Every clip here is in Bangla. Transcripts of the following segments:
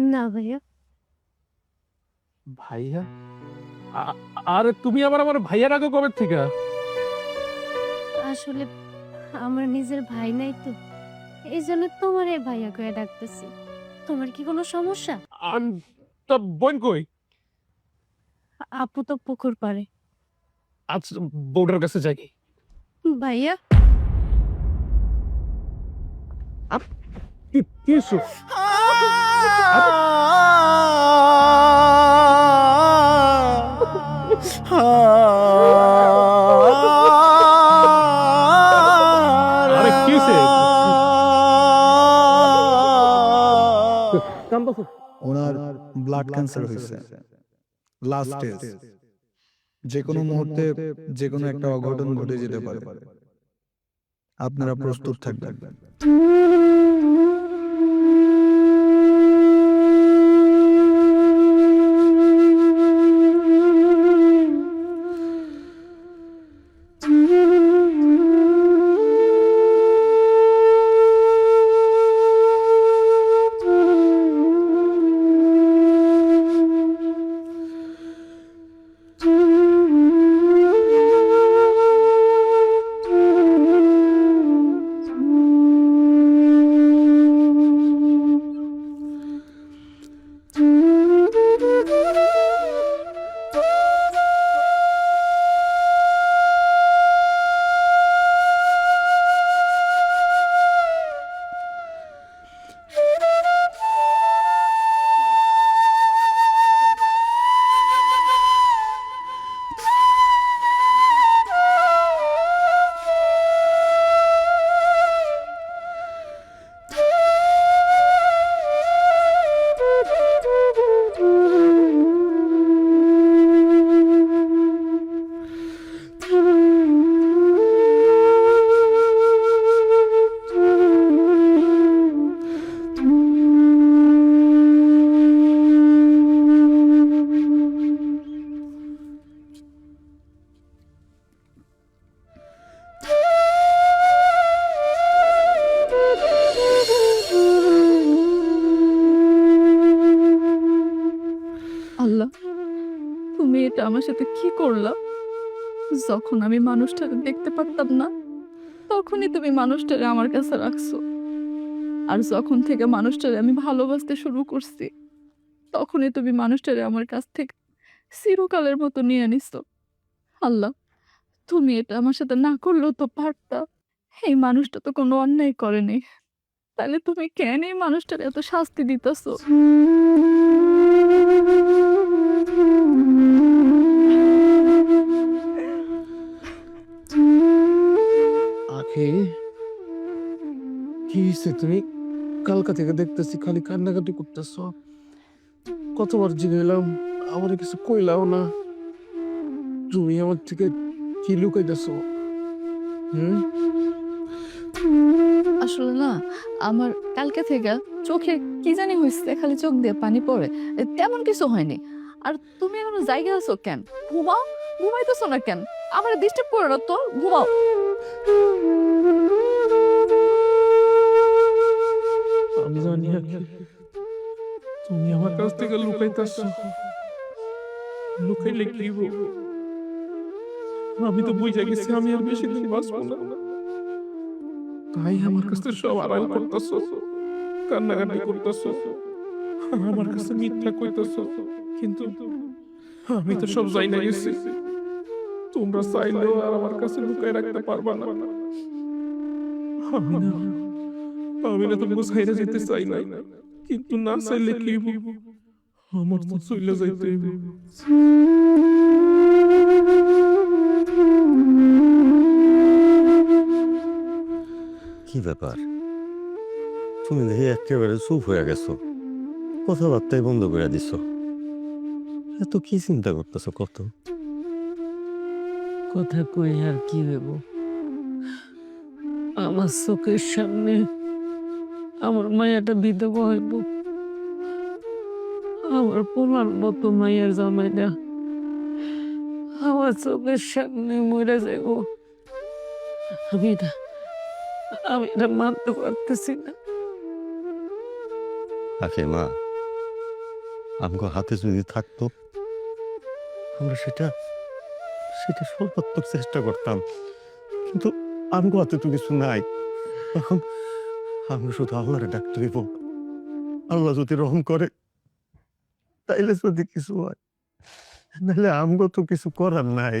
না ভাইয়া। ভাইয়া? আ- আর তুমি আবার আমার ভাইয়ার আগে কবে থেকে? আসলে আমার নিজের ভাই নাই তো। এই জন্য তোমার এই ভাইয়া করে ডাকতেছি। তোমার কি কোনো সমস্যা? আম- তা বোন কই? আপু তো পুকুর পারে আজ বউটার কাছে যাই। ভাইয়া? কি কিছু আরে ওনার ব্লাড ক্যান্সার হয়েছে। লাস্ট স্টেজ যে কোনো মুহূর্তে যে কোনো একটা অঘটন ঘটে যেতে পারে। আপনারা প্রস্তুত থাকবেন। সাথে কি করলা যখন আমি মানুষটাকে দেখতে পারতাম না, তখনই তুমি মানুষটারে আমার কাছে রাখছো। আর যখন থেকে মানুষটারে আমি ভালোবাসতে শুরু করছি, তখনই তুমি মানুষটারে আমার কাছ থেকে চিরকালের মতো নিয়ে নিছো। আল্লাহ, তুমি এটা আমার সাথে না করলেও তো পারতা। এই মানুষটা তো কোনো অন্যায় করেনি তাহলে তুমি কেন এই মানুষটার এত শাস্তি দিতেছো? আখে কি তুমি? কালকা থেকে দেখতেছি খালি কান্নাকাটি করতেছ। কতবার জিগাইলাম আমার কিছু কইলাও না। তুমি আমার থেকে কি লুকাইতেছ? হুম? আসলে না, আমার কালকে থেকে চোখে কি জানি হয়েছে খালি চোখ দিয়ে পানি পড়ে। তেমন কিছু হয়নি। আর তুমি এখনও জায়গা আছো কেন? ঘুমাও? ঘুমাইতেছো না কেন? আমার ডিস্টার্ব করো না তো, ঘুমাও। তুমি আমার কাছ থেকে লুকাইতেছ। লুকাইলে কি? আমি তো বুঝে গেছি আমি আর বেশি দিন বাঁচবো না। তাই আমার কাছে সব আড়াল করতেছ, কান্নাকাটি করতেছ, আমার কাছে মিথ্যা কইতেছ। কিন্তু আমি তো সব জানি না গেছি। তোমরা চাইলেও আর আমার কাছে লুকাই রাখতে পারবা না আমি না আমি না তো বুঝাইরা যেতে চাই না কিন্তু না চাইলে কি আমার তো চলে যাইতে কি ব্যাপার? তুমি দেখি একেবারে চুপ হয়ে গেছো। কথাবার্তাই বন্ধ করে দিছো। এত কি চিন্তা করতেছো কত? কথা কই আর কি হইব? আমার চোখের সামনে আমার মায়াটা বিধবা হইব আমার পোলার মতো মায়ের জামাইটা আমার চোখের সামনে মরে যাইব। আমি এটা আমি এটা মানতে পারতেছি না। আখে মা, আমগো হাতে যদি থাকতো, আমরা সেটা সেটা সর্বাত্মক চেষ্টা করতাম। কিন্তু আমগো হাতে তো কিছু নাই। এখন আমরা শুধু আল্লাহরে ডাকতে হইব আল্লাহ যদি রহম করে, তাইলে যদি কিছু হয়, নাহলে আমগো তো কিছু করার নাই।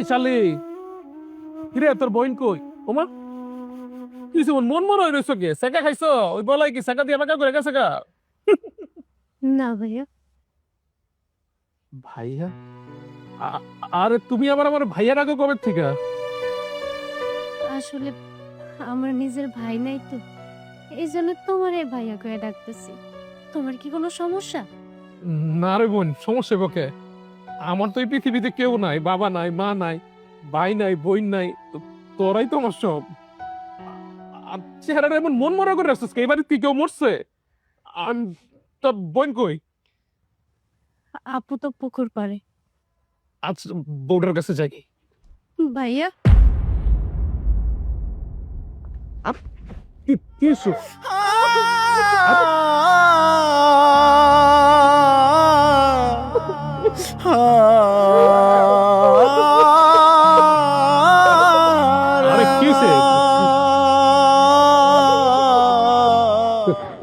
এই শালি। কিরে তোর বইন কই? ওমা? কিছু মন মন হয়ে কে? সেকা খাইছো? ওই বলাই কি সেকা দিয়ে করে গেছে গা? না ভাইয়া। ভাইয়া? আরে তুমি আবার আমার ভাইয়ার আগে কবে থেকে? আসলে আমার নিজের ভাই নাই তো। এই জন্য তোমারে ভাইয়া করে ডাকতেছি। তোমার কি কোনো সমস্যা? না রে বোন সমস্যা বকে আমার তো এই পৃথিবীতে কেউ নাই বাবা নাই মা নাই ভাই নাই বোন নাই তোরাই তো আমার সব। আর চেহারাটা এমন মন মরা করে রাখছিস কে? এবারে কি কেউ মরছে? আম তোর বোন কই? আপু তো পুকুর পারে আজ বউটার কাছে যাই। ভাইয়া? কি কি কি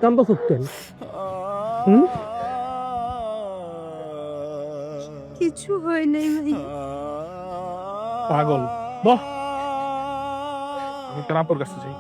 কান্দা সত্যেন হুম? কিছু হয় নাই ভাইয়া পাগল। বাহ। আমি তোর কাছে যাই।